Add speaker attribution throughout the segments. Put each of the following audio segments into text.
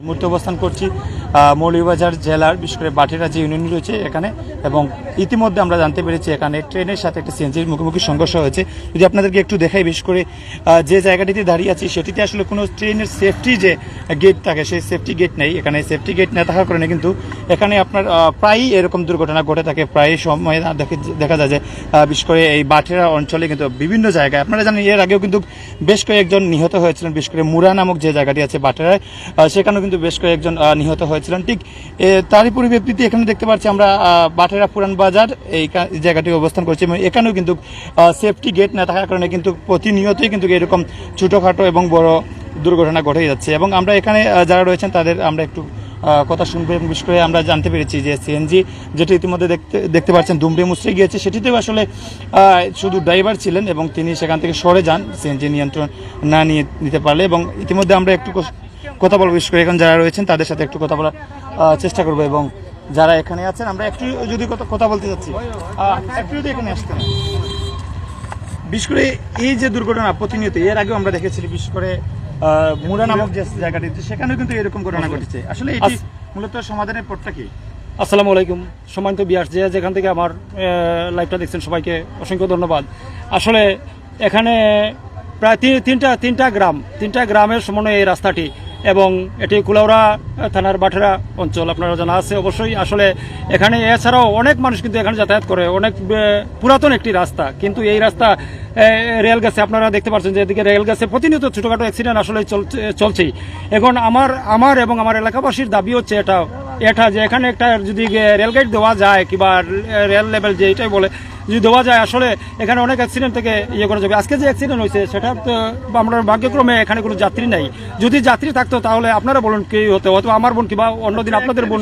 Speaker 1: এই মুহূর্তে অবস্থান করছি। মৌলভীবাজার জেলার, বিশেষ করে বাটিরা যে ইউনিয়ন রয়েছে এখানে, এবং ইতিমধ্যে আমরা জানতে পেরেছি এখানে ট্রেনের সাথে একটা সিএনজির মুখোমুখি সংঘর্ষ হয়েছে। যদি আপনাদেরকে একটু দেখাই, বিশেষ করে যে জায়গাটিতে দাঁড়িয়ে আছি, সেটিতে আসলে কোনো ট্রেনের সেফটি যে গেট থাকে, সেই সেফটি গেট নেই। এখানে সেফটি গেট না থাকার কারণে কিন্তু এখানে আপনার প্রায়ই এরকম দুর্ঘটনা ঘটে থাকে প্রায় সময় দেখে- যায় যে বিশেষ করে এই বাটিরা অঞ্চলে কিন্তু বিভিন্ন জায়গায়, আপনারা জানেন এর আগেও কিন্তু বেশ কয়েকজন নিহত হয়েছিলেন, বিশেষ করে মুরা নামক যে জায়গাটি আছে বাটেরায় সেখানেও কিন্তু বেশ কয়েকজন নিহত নিহত হয়েছিলেন ঠিক তারই পরিপ্রেক্ষিতে এখানে দেখতে পাচ্ছি আমরা বাটেরা পুরান বাজার, এই জায়গাটি অবস্থান করছি এবং এখানেও কিন্তু সেফটি গেট না থাকার কারণে কিন্তু প্রতিনিয়তই কিন্তু এরকম ছোটোখাটো এবং বড় দুর্ঘটনা ঘটে যাচ্ছে। এবং আমরা এখানে যারা রয়েছেন তাদের আমরা একটু কথা শুনব এবং বিশেষ করে আমরা জানতে পেরেছি যে সিএনজি যেটি ইতিমধ্যে দেখতে দেখতে পাচ্ছেন, দুমড়ে মুচড়ে গিয়েছে, সেটিতেও আসলে শুধু ড্রাইভার ছিলেন এবং তিনি সেখান থেকে সরে যান, সিএনজি নিয়ন্ত্রণ না নিয়ে, নিতে পারলে এবং ইতিমধ্যে আমরা একটু কথা বলব বিশেষ করে এখন যারা রয়েছেন তাদের সাথে একটু কথা বলার চেষ্টা করব এবং যারা এখানে আছেন আমরা একটু যদি কথা বলতে আহ, একটু যদি এখানে আসতেন বিশেষ করে এই যে দুর্ঘটনা প্রতিনিয়ত এর আগেও আমরা দেখেছি বিশেষ করে মুরা নামক যে জায়গাটি সেখানেও কিন্তু এরকম ঘটনা ঘটেছে। আসলে এটি মূলত সমাধানের পথটা কি?
Speaker 2: আসসালামু আলাইকুম সম্মানিত বিয়াস যে যেখান থেকে আমার লাইভটা দেখছেন সবাইকে অসংখ্য ধন্যবাদ। আসলে এখানে প্রায় তিন- তিনটা তিনটা গ্রাম তিনটা গ্রামের সমন্বয়ে এই রাস্তাটি এবং এটি কুলাউড়া থানার বাঠেরা অঞ্চল। আপনারা জানা আছে অবশ্যই। আসলে এখানে এছাড়াও অনেক মানুষ কিন্তু এখানে যাতায়াত করে। অনেক পুরাতন একটি রাস্তা। কিন্তু এই রাস্তা রেল গেছে। আপনারা দেখতে পাচ্ছেন যে এদিকে রেল গেছে। প্রতিনিয়ত ছোটোখাটো অ্যাক্সিডেন্ট আসলে চলছে- চলছেই। এখন আমার আমার এবং আমার এলাকাবাসীর দাবি হচ্ছে এটা এটা যে এখানে একটা যদি রেলগেট দেওয়া যায় কিংবা রেল লেভেল যে এটাই বলে যদি দেওয়া যায় আসলে এখানে অনেক অ্যাক্সিডেন্ট থেকে ইয়ে করা যাবে। আজকে যে অ্যাক্সিডেন্ট হয়েছে সেটা তো আমরা ভাগ্যক্রমে এখানে কোনো যাত্রী নাই। যদি যাত্রী থাকতো তাহলে আপনারা বলুন কি হতো অথবা আমার বোন কিংবা অন্যদিন আপনাদের বোন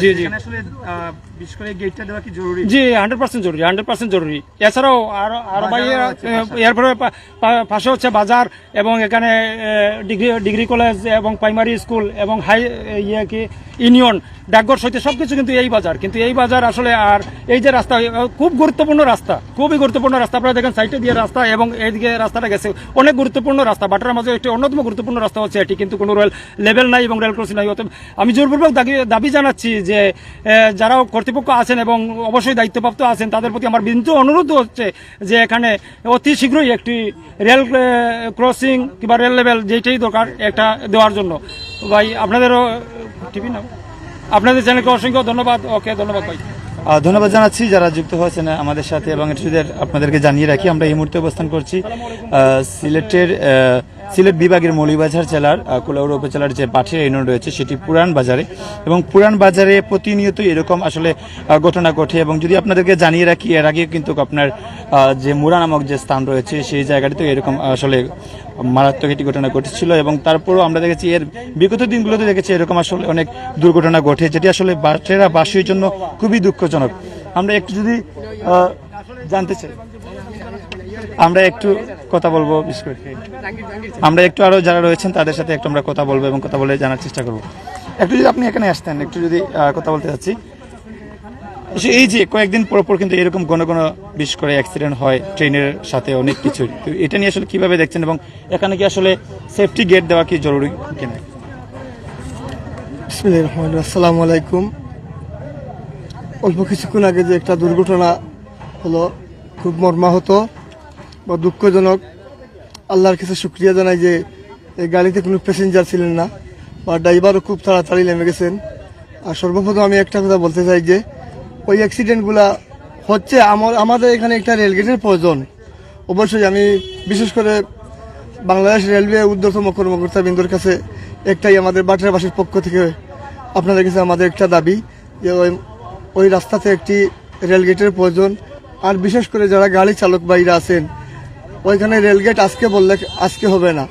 Speaker 2: জি জি, জি। হান্ড্রেড পার্সেন্ট জরুরি? হান্ড্রেড পার্সেন্ট জরুরি এছাড়াও
Speaker 1: আরও আরও পাশে।
Speaker 2: এরপরে পাশে হচ্ছে বাজার এবং এখানে ডিগ্রি ডিগ্রি কলেজ এবং প্রাইমারি স্কুল এবং হাই ইয়ে কি ইউনিয়ন ডাকঘর সহিত সবকিছু কিন্তু এই বাজার। কিন্তু এই বাজার আসলে আর এই যে রাস্তা খুব গুরুত্বপূর্ণ রাস্তা, খুবই গুরুত্বপূর্ণ রাস্তা। আপনারা দেখেন সাইডে দিয়ে রাস্তা এবং এইদিকে রাস্তাটা গেছে। অনেক গুরুত্বপূর্ণ রাস্তা, বাটার মাঝে একটি অন্যতম গুরুত্বপূর্ণ রাস্তা হচ্ছে এটি, কিন্তু কোনো রেল লেভেল নাই এবং রেল ক্রসিং নাই। অতএব আমি জোরপূর্বক দাবি- দাবি জানাচ্ছি যে যারা কর্তৃপক্ষ আছেন এবং অবশ্যই দায়িত্বপ্রাপ্ত আছেন, তাদের প্রতি আমার বিন্দু অনুরোধ হচ্ছে যে এখানে অতি শীঘ্রই একটি রেল ক্রসিং কিংবা রেল লেভেল যেটাই দরকার, একটা দেওয়ার জন্য। ভাই, আপনাদেরও, টিভি না আপনাদের চ্যানেলকে অসংখ্য ধন্যবাদ। ওকে, ধন্যবাদ ভাই।
Speaker 1: ধন্যবাদ জানাচ্ছি যারা যুক্ত হয়েছেন আমাদের সাথে এবং যদি আপনাদেরকে জানিয়ে রাখি আমরা এই মুহূর্তে অবস্থান করছি সিলেটের সিলেট বিভাগের মৌলিবাজার জেলার আহ, কুলাউড়া উপজেলার যে পাঠিয়া ইউনিয়ন রয়েছে সেটি পুরান বাজারে এবং পুরান বাজারে প্রতিনিয়ত এরকম আসলে ঘটনা ঘটে এবং যদি আপনাদেরকে জানিয়ে রাখি এর আগে কিন্তু আপনার যে মুরা নামক যে স্থান রয়েছে সেই জায়গাটিতে এরকম আসলে মারাত্মক একটি ঘটনা ঘটেছিল এবং তারপরেও আমরা দেখেছি এর বিগত দিনগুলোতে দেখেছি এরকম আসলে অনেক দুর্ঘটনা ঘটে, যেটি আসলে বাসেরা বাসীর জন্য খুবই দুঃখজনক। আমরা একটু যদি জানতে চাই। আমরা একটু কথা বলব আমরা একটু আরও যারা রয়েছেন, তাদের সাথে একটু আমরা কথা বলব এবং কথা বলে জানার চেষ্টা করব। একটু যদি আপনি এখানে আসতেন, একটু যদি কথা বলতে চাচ্ছি। এই যে কয়েকদিন পর পর কিন্তু এরকম ঘন ঘন বিশেষ করে অ্যাক্সিডেন্ট হয়, ট্রেনের সাথে অনেক কিছু। তো এটা নিয়ে আসলে কীভাবে দেখছেন এবং এখানে কি আসলে সেফটি গেট দেওয়া কি জরুরি কিনা?
Speaker 3: আসসালামু আলাইকুম। অল্প কিছুক্ষণ আগে যে একটা দুর্ঘটনা হলো, খুব মর্মাহত বা দুঃখজনক। আল্লাহর কাছে শুক্রিয়া জানাই যে এই গাড়িতে কোনো প্যাসেঞ্জার ছিলেন না বা ড্রাইভারও খুব তাড়াতাড়ি নেমে গেছেন। আর সর্বপ্রথম আমি একটা কথা বলতে চাই যে ওই অ্যাক্সিডেন্টগুলা হচ্ছে। আমার আমাদের এখানে একটা রেলগেটের প্রয়োজন। অবশ্যই আমি বিশেষ করে বাংলাদেশ রেলওয়ে ঊর্ধ্বতম কর্মকর্তা বিন্দুর কাছে একটাই আমাদের বাটারবাসীর পক্ষ থেকে আপনাদের কাছে আমাদের একটা দাবি যে ওই ওই রাস্তাতে একটি রেলগেটের প্রয়োজন। আর বিশেষ করে যারা গাড়ি চালক ভাইরা আছেন, ওইখানে রেলগেট আজকে বললে আজকে হবে না।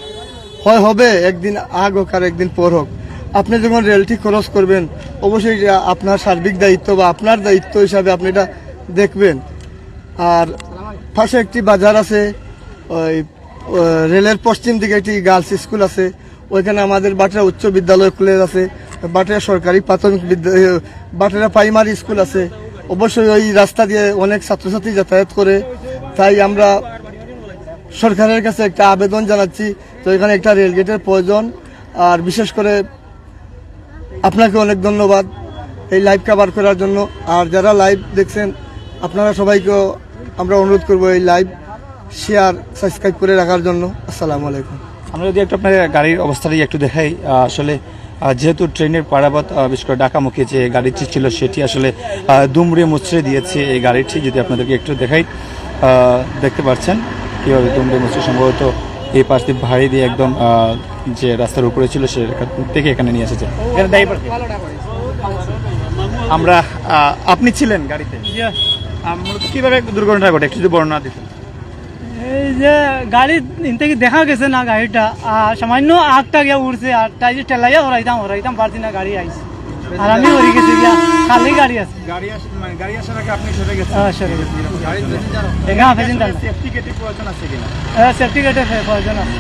Speaker 3: হয় হবে, একদিন আগ হোক আর একদিন পর হোক। আপনি যখন রেলটি ক্রস করবেন অবশ্যই আপনার সার্বিক দায়িত্ব বা আপনার দায়িত্ব হিসাবে আপনি এটা দেখবেন। আর পাশে একটি বাজার আছে ওই রেলের পশ্চিম দিকে একটি গার্লস স্কুল আছে ওইখানে আমাদের বাটেরা উচ্চ বিদ্যালয় খুলে আছে বাটেরা সরকারি প্রাথমিক বিদ্যা এ, বাটেরা প্রাইমারি স্কুল আছে। অবশ্যই ওই রাস্তা দিয়ে অনেক ছাত্রছাত্রী যাতায়াত করে। তাই আমরা সরকারের কাছে একটা আবেদন জানাচ্ছি তো এখানে একটা রেলগেটের প্রয়োজন। আর বিশেষ করে আপনাকে অনেক ধন্যবাদ এই লাইভ কভার করার জন্য। আর যারা লাইভ দেখছেন, আপনারা সবাইকেও আমরা অনুরোধ করব এই লাইভ শেয়ার সাবস্ক্রাইব করে রাখার জন্য। আসসালামু আলাইকুম।
Speaker 1: আমরা যদি একটু আপনার গাড়ির অবস্থাটাই একটু দেখাই আসলে যেহেতু ট্রেনের পারাবাত বিশেষ করে ঢাকামুখী যে গাড়িটি ছিল, সেটি আসলে দুমড়ে মুচড়ে দিয়েছে এই গাড়িটি। যদি আপনাদেরকে একটু দেখাই দেখতে পাচ্ছেন, কীভাবে দুমড়ে মুচড়ে সম্ভবত এই পাশ দিয়ে ভারী দিয়ে একদম যে রাস্তার উপরে ছিল সে থেকে এখানে নিয়ে এসেছে? আমরা আপনি ছিলেন গাড়িতে? কীভাবে দুর্ঘটনা ঘটে? একটু যদি বর্ণনা দিতেন।
Speaker 4: এই যে গাড়ি থেকে দেখা গেছে না গাড়িটা? সামান্য আগটা গিয়া উঠছে আর তাই যে টেলাইয়া হরাইতাম হরাইতাম পারছি না গাড়ি আইছে। আর আমি হরি গেছি গিয়া খালি গাড়ি আছে।
Speaker 1: গাড়ি আসে মানে গাড়ি আসার আগে আপনি সরে গেছেন?
Speaker 4: হ্যাঁ, সরে গেছি। না, প্যাসেঞ্জার না।
Speaker 1: সেফটি গেটের প্রয়োজন আছে কিনা?
Speaker 4: সেফটি গেটের প্রয়োজন আছে।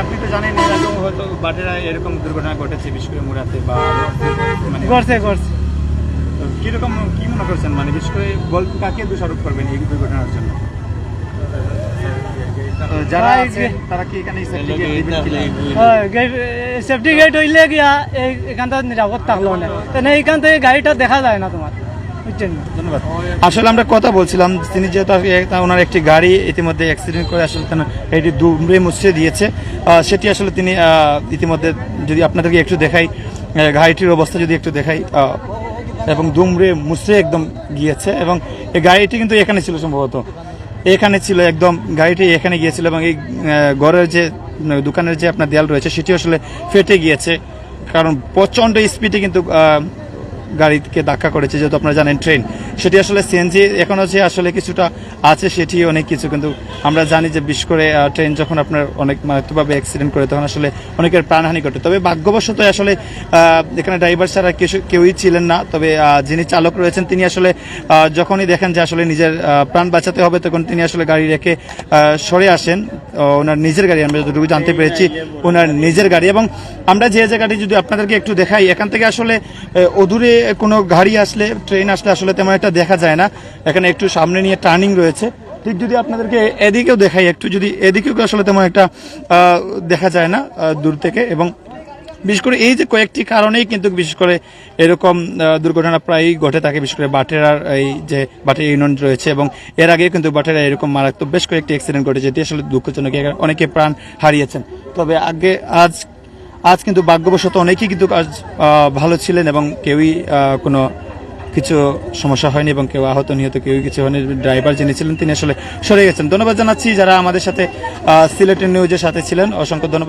Speaker 1: আপনি তো জানেন এর হয়তো বাটেরা এরকম দুর্ঘটনা ঘটেছে বিশেষ করে মুরাতে বা মানে
Speaker 4: করছে
Speaker 1: তো কীরকম কি মনে করছেন? মানে বিশেষ করে কাকে দোষারোপ করবেন এই দুর্ঘটনার জন্য? যারা আছে তারা কি এখানে সেফটি গেট দিবেন?
Speaker 4: সেফটি গেট হইলে গিয়া এখানটা নিরাপদ থাকল না তাহলে এইখান থেকে গাড়িটা দেখা যায় না তোমার
Speaker 1: ধন্যবাদ। আসলে আমরা কথা বলছিলাম তিনি যেহেতু ওনার একটি গাড়ি ইতিমধ্যে অ্যাক্সিডেন্ট করে আসলে এটি দুমড়ে মুচড়ে দিয়েছে। আহ, সেটি আসলে তিনি আহ, ইতিমধ্যে যদি আপনাদেরকে একটু দেখাই গাড়িটির অবস্থা যদি একটু দেখাই আহ, এবং দুমড়ে মুচড়ে একদম গিয়েছে এবং এই গাড়িটি কিন্তু এখানে ছিল সম্ভবত। এখানে ছিল একদম গাড়িটি এখানে গিয়েছিল এবং এই ঘরের যে দোকানের যে আপনার দেয়াল রয়েছে, সেটি আসলে ফেটে গিয়েছে। কারণ প্রচণ্ড স্পিডে কিন্তু গাড়িকে ধাক্কা করেছে, যেহেতু আপনারা জানেন ট্রেন। সেটি আসলে সিএনজি এখনও যে আসলে কিছুটা আছে, সেটি অনেক কিছু। কিন্তু আমরা জানি যে বিশেষ করে ট্রেন যখন আপনার অনেক মারাত্মকভাবে অ্যাক্সিডেন্ট করে, তখন আসলে অনেকের প্রাণহানি ঘটে। তবে ভাগ্যবশত আসলে এখানে ড্রাইভার ছাড়া কিছু কেউই ছিলেন না। তবে যিনি চালক রয়েছেন, তিনি আসলে যখনই দেখেন যে আসলে নিজের প্রাণ বাঁচাতে হবে, তখন তিনি আসলে গাড়ি রেখে সরে আসেন। ওনার নিজের গাড়ি, আমরা যতটুকু জানতে পেরেছি, ওনার নিজের গাড়ি। এবং আমরা যে জায়গাটি যদি আপনাদেরকে একটু দেখাই, এখান থেকে আসলে অদূরে কোনো গাড়ি আসলে, ট্রেন আসলে আসলে তেমন একটা দেখা যায় না। এখানে একটু সামনে নিয়ে টার্নিং রয়েছে। ঠিক যদি আপনাদেরকে এদিকেও দেখাই, একটু যদি এদিকেও আসলে তেমন একটা দেখা যায় না দূর থেকে। এবং বিশেষ করে এই যে কয়েকটি কারণেই কিন্তু বিশেষ করে এরকম দুর্ঘটনা প্রায়ই ঘটে থাকে। বিশেষ করে বাটেরার এই যে বাটের ইউনিয়ন রয়েছে এবং এর আগে কিন্তু বাটেরা এরকম মারাত্মক বেশ কয়েকটি অ্যাক্সিডেন্ট ঘটেছে, যেটি আসলে দুঃখজনক। অনেকে প্রাণ হারিয়েছেন। তবে আগে, আজ আজ কিন্তু ভাগ্যবশত অনেকেই কিন্তু আজ ভালো ছিলেন এবং কেউই কোনো কিছু সমস্যা হয়নি এবং কেউ আহত, নিহত কেউ কিছু হয়নি। ড্রাইভার যিনি ছিলেন তিনি আসলে সরে গেছেন। ধন্যবাদ জানাচ্ছি যারা আমাদের সাথে সিলেটের নিউজের সাথে ছিলেন। অসংখ্য ধন্যবাদ।